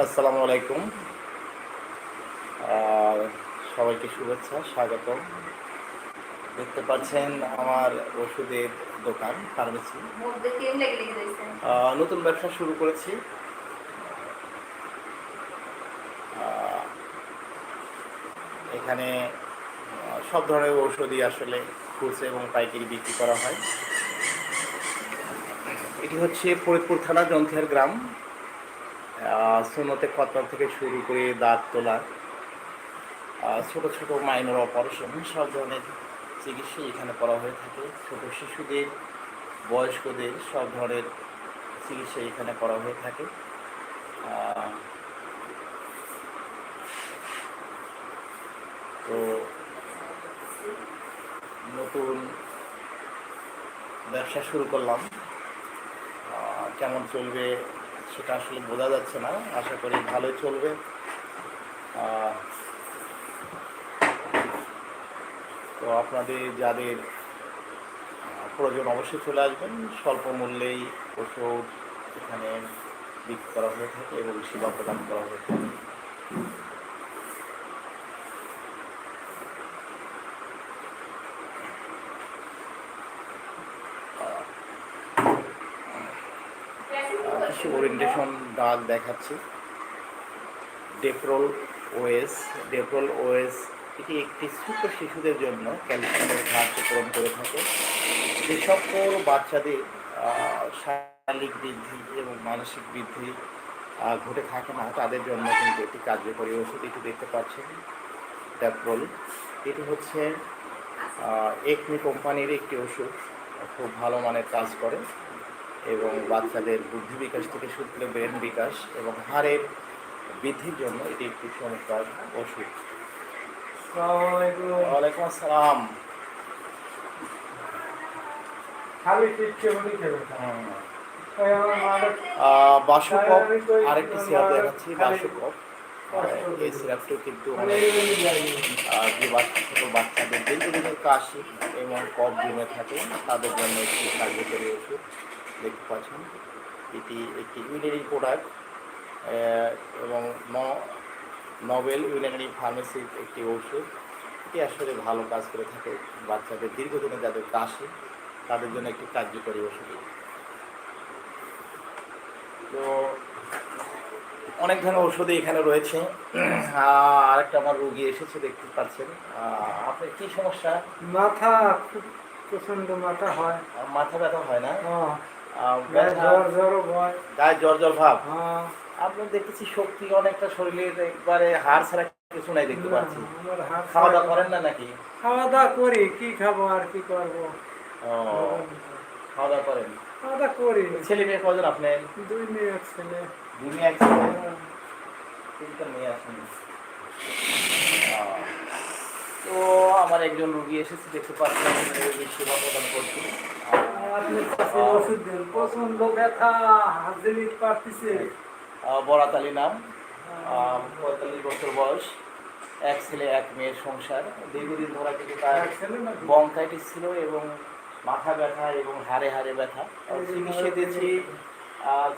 আসসালামু আলাইকুম। আর সবাইকে শুভেচ্ছা স্বাগতম। দেখতে পাচ্ছেন আমার ওষুধের দোকান ফার্মেসি। নতুন ব্যবসা শুরু করেছি। এখানে সব ধরনের ঔষধই আসলে খুচরা এবং পাইকারি বিক্রি করা হয়। এটি হচ্ছে ফরিদপুর থানা জন্থিয়ার গ্রাম। আহ, সুন্নতে থেকে শুরু করে দাঁত তোলা ছোট ছোট মাইনর অপারেশন সব ধরনের চিকিৎসা এখানে করা হয়ে থাকে। ছোট শিশুদের বয়স্কদের সব ধরনের চিকিৎসা এখানে করা হয়ে থাকে। তো নতুন ব্যবসা শুরু করলাম। কেমন চলবে সেটা আসলে বোঝা যাচ্ছে না। আশা করি ভালোই চলবে। তো আপনাদের যাদের প্রয়োজন অবশ্যই চলে আসবেন। স্বল্প মূল্যেই ওষুধ এখানে বিক্রি করা হয়ে থাকে এবং সেবা প্রদান করা হয়ে থাকে। কিছু ওরিয়েন্টেশন দাগ দেখাচ্ছি। ডেপ্রোল ওএস ডেপ্রোল ওএস এটি একটি ছোট শিশুদের জন্য ক্যালসিয়ামের ঘাটতি পূরণ করে থাকে। যে সকল বাচ্চাদের শারীরিক বৃদ্ধি এবং মানসিক বৃদ্ধি ঘটে থাকে না, তাদের জন্য কিন্তু একটি কার্যকরী ওষুধ এটি দেখতে পাচ্ছেন। ডেপ্রোল এটি হচ্ছে একমি কোম্পানির একটি ওষুধ, খুব ভালো মানের কাজ করে। এবং বাচ্চাদের বুদ্ধি বিকাশ থেকে শুরু করে ব্রেন বিকাশ এবং হাড়ের বৃদ্ধির জন্য এটি একটি চমৎকার ওষুধ। ওয়ালাইকুম আসসালাম। বাসুকপ আরেকটি সিরাপ দেখাচ্ছি বাসুকপ। এই সিরাপটিও কিন্তু যে বাচ্চা ছোটো বাচ্চাদের কাশি এবং কফ জমে থাকে তাদের জন্য একটি কার্যকরী ওষুধ। দেখতে পাচ্ছেন। এটি একটি ইউনারি প্রোডাক্ট এবং ন- নভেল ইউনারি ফার্মেসির একটি ওষুধ এটি আসলে ভালো কাজ করে থাকে। বাচ্চাদের দীর্ঘদিনে যাদের কাশি তাদের জন্য একটি কার্যকরী ওষুধ তো অনেক ধরনের ওষুধই এখানে রয়েছে। আহ, আরেকটা আমার রুগী এসেছে দেখতে পাচ্ছেন। আপনার কি সমস্যা? মাথা খুব প্রচণ্ড মাথা হয়। মাথা ব্যথা হয় না? হ্যাঁ। গায়ে জ্বর জ্বর ভয় গায়ে জ্বর জ্বর ভাব। হ্যাঁ। আপনার দেখতেছি শক্তি অনেকটা শরীরের একবারে হাড় ছাড়া কিছু নাই দেখতে পাচ্ছি। আমার খাওয়া দাওয়া করেন না নাকি? খাওয়া দাওয়া করি কি খাব আর কি করব? খাওয়া দাওয়া করেন। খাওয়া দাওয়া করি। ছেলে মেয়ে কজন আপনার? দুই মেয়ে এক ছেলে। দুই মেয়ে এক ছেলে? হ্যাঁ। তিনটা মেয়ে আছেন। তো আমার একজন রুগী এসেছে দেখতে রোগীর সেবা প্রদান করছি প্রচণ্ড ব্যথা পারতেছে। বরাত আলী নাম। পঁয়তাল্লিশ বছর বয়স। এক ছেলে এক মেয়ের সংসার। দীর্ঘদিন ধরে তার বঙ্কাইটিস ছিল এবং মাথা ব্যথা এবং হাড়ে হাড়ে ব্যথা। চিকিৎসা দিয়েছি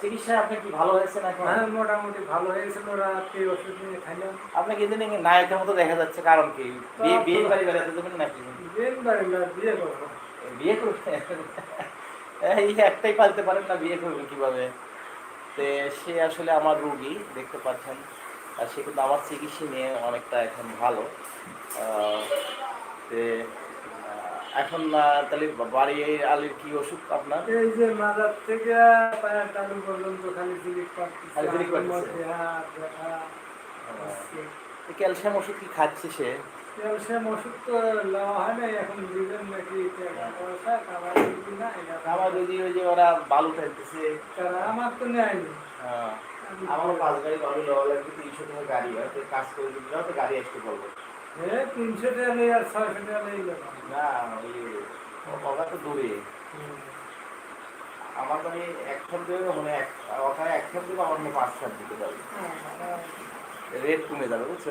চিকিৎসা আপনি কি ভালো হয়েছে না এখন? হ্যাঁ মোটামুটি ভালো হয়েছিল রাত্রি ওষুধ নিয়ে খাইলাম আপনাকে ইদানিং নায়কের মতো দেখা যাচ্ছে? কারণ কি? বিয়ে বিয়ে বাড়ি বেড়াতে যাবেন নাকি? বিয়ে বাড়ি বিয়ে করব। বিয়ে করবেন? এই একটাই পালতে পারেন না বিয়ে করবেন কীভাবে? তো সে আসলে আমার রুগী দেখতে পাচ্ছেন। আর সে কিন্তু আমার চিকিৎসা নিয়ে অনেকটা এখন ভালো। তে, এখন তাহলে বাড়ি আলির কি ওষুধ আপনার? এই যে মাজার থেকে পায়ের তালু পর্যন্ত খালি জিলিক পাচ্ছি খালি জিলিক পাচ্ছিছে? ক্যালসিয়াম ওষুধ কি খাচ্ছে সে? ক্যালসিয়াম ওষুধ তো নেওয়া হয় না এখন দিবেন নাকি টাকা পয়সা না আমার যদি ওই যে ওরা বালু ফেলতেছে তারা আমার তো নেয়নি আহ, আমি আমারও পাঁচ গাড়ি বালু নেওয়া লাগবে তিনশো টাকা গাড়ি হয় কাজ করে দিতে তো গাড়ি আসতে বলব এ তিনশো টাকা নেই আর ছয়শো টাকা নেই না ওই ওটা তো দূরে আমার মানে একশন দেবে মানে এক ওখানে একশন দেবে আমার মনে পাঁচ সাত দিতে পারবে রেট কমে যাবে বুঝছ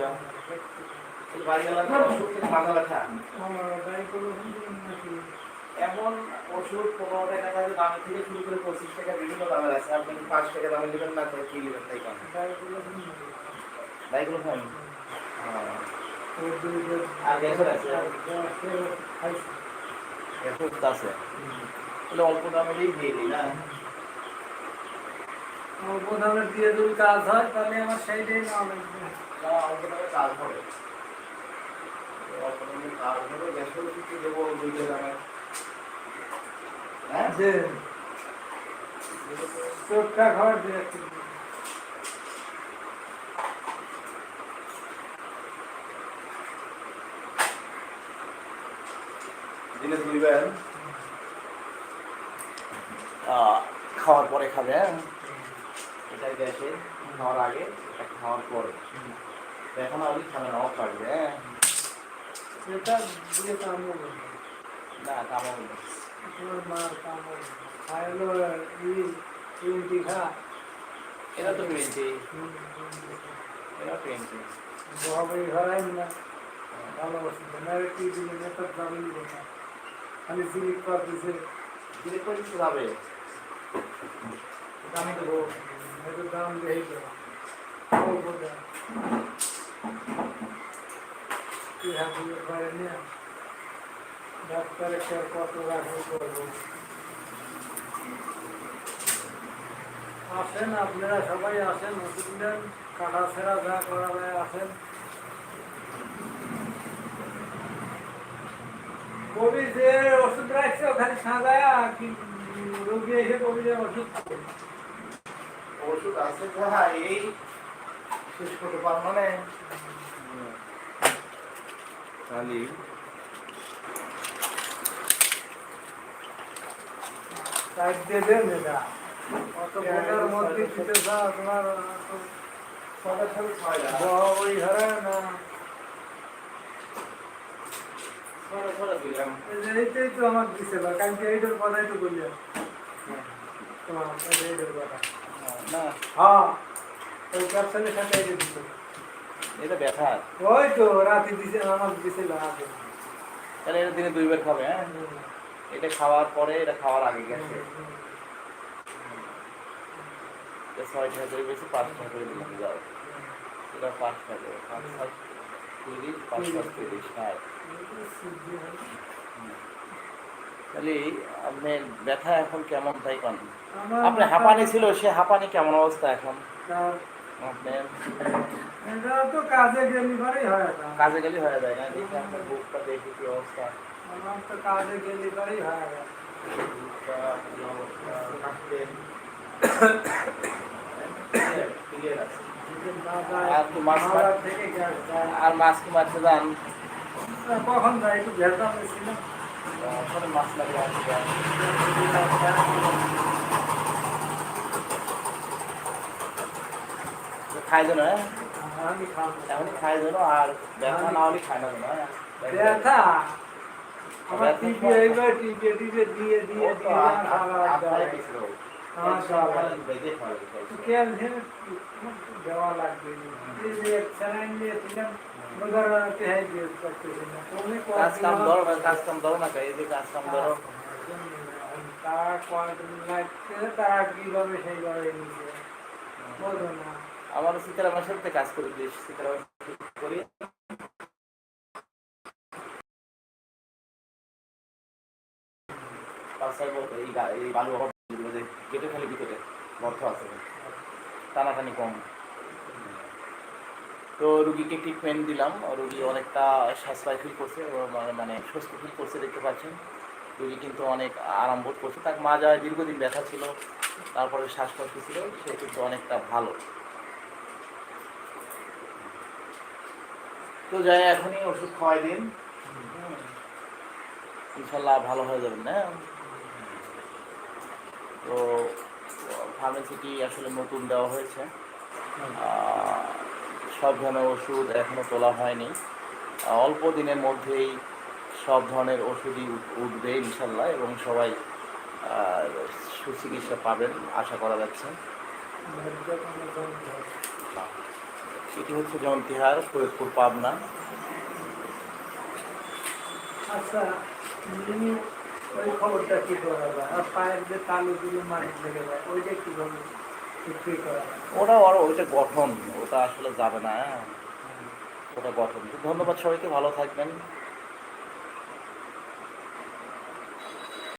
এমন ওষুধ পনেরো টাকা দামের থেকে শুরু করে পঁচিশ টাকা বিভিন্ন দামের আছে। আপনি পাঁচ টাকা দামে নেবেন না তাহলে কি নেবেন তাই কেন? আছে? তাহলে অল্প দামেরই দিয়ে দিই না? অল্প দামে দিয়ে যদি কাজ হয় তাহলে আমার সেইটাই না লাগবে না, অল্প দামে কাজ হবে। খাওয়ার পরে খাবে হ্যাঁ? এটা গ্যাসে খাওয়ার আগে, এটা খাওয়ার পরে। এখন আপনি খাবে না অফ থাকবে হ্যাঁ? এটা দিয়ে কামড় করবে না। কামড় নেই। তোমার মা কামড় খাইলো ই টোয়েন্টি খা। এটা তো টোয়েন্টি। এটা টোয়েন্টি বাবা ঘরে না। ভালোবাসি না। কি দিলে নেতার দামি দিব না। খালি সিলিপ কর দিছে। দিলে করে দিতে যাবে আমি দেবো। এত দাম দিয়ে দেবো ডাক্তারের কত আসেন আপনারা সবাই আসেন, ওষুধ নেন, কাটা ছেঁড়া যা করা যায় আসেন। কবি ওষুধ রাখছে, ওখানে সাজায় কি রোগী এসে কবি যে ওষুধ। ওষুধ আছে এই শেষ করতে পারব না। খালি। টাইট দিয়ে দেন এটা অত মধ্যে দিতে ওই ঘরে না। ছটা ছটা দিলাম। এই যে এইটাই তো আমার দিছে বা কালকে এইটার কথাই তো বললাম তোমার এই যে এইটার কথা। না। হ্যাঁ ওই সাথে এইটা দিছে। এটা ব্যথা। ওই তো রাতে দিছে আমার দিছিল আগে তাহলে এটা দিনে দুইবার খাবে হ্যাঁ? এটা খাওয়ার পরে এটা খাওয়ার আগে গেছে। ছয় টাকা করে বেশি পাঁচ টাকা করে দিলাম যাও। এটা পাঁচ টাকা করে পাঁচ সাত তিরিশ পাঁচ সাত তিরিশ হ্যাঁ। তাহলে ব্যথা এখন কেমন তাই কন? আমার আপনি হাঁপানি ছিল সে হাঁপানি কেমন অবস্থা এখন? তা- আপনি এটা তো কাজে গেলি পরেই হয়। কাজে গেলে হয়ে যায় না দেখি আপনার বুকটা দেখি কি অবস্থা। আমার তো কাজে গেলি পরেই হয় যায়, আর মাছ কি মারতে যান? কখন যায়? একটু ভেজা ছিল ওখানে মাছ লাগে আসবে খাই দেন হ্যাঁ আমি খাব এখনই খাই দেন আর ব্যথা না হলে খাই না দেন হ্যাঁ ব্যথা আমার টিপে এইবার টিপে টিপে দিয়ে দিয়ে ও তো দিয়ে আট- আট- খাবার আটটায় দেয় গেছিল। আমার একশো খাবার আটটায় বেজে খাওয়া গেছে। ক্যালসিয়াম দেওয়া লাগবে এই যে স্যালাইন দিয়েছিলাম ওদের তেহাই দিয়ে করতেছি না তুমি কাজ কাম ধরো না, কাজ কাম ধরো না এই যে কাজ কাম ধরো তারা কয়দিন লাগছে তারা কীভাবে সেইভাবে নিচ্ছে বোঝো আমার সীতারামের সাথে কাজ করে। সীতারামের সাথে করি কেটে টানাটানি কম। তো রুগীকে দিলাম। রুগী অনেকটা সাশ্রয় ফিল করছে মানে- সুস্থ ফিল করছে, দেখতে পাচ্ছেন। রুগী কিন্তু অনেক আরাম বোধ করছে। তার দীর্ঘদিন ব্যথা ছিল, তারপরে শ্বাসকষ্ট ছিল, সে কিন্তু অনেকটা ভালো। তো যাই, এখনই ওষুধ খাওয়াই দিন। ইনশাল্লাহ ভালো হয়ে যাবেন না? তো ফার্মেসিটি আসলে নতুন দেওয়া হয়েছে? সব ধরনের ওষুধ এখনও তোলা হয়নি। অল্প দিনের মধ্যেই সব ধরনের ওষুধই উঠবে ইনশাল্লাহ এবং সবাই সুচিকিৎসা পাবেন, আশা করা যাচ্ছে। এটি হচ্ছে জয়ন্তিহার ফরিদপুর পাবনা। আচ্ছা যিনি ওই খবরটা কি করা যায়? আর পায়ের যে তালুগুলো মাটির লেগে যায় ওইটা কীভাবে ওটা ওইটা গঠন ওটা আসলে যাবে না হ্যাঁ? ওটা গঠন। ধন্যবাদ সবাইকে ভালো থাকবেন।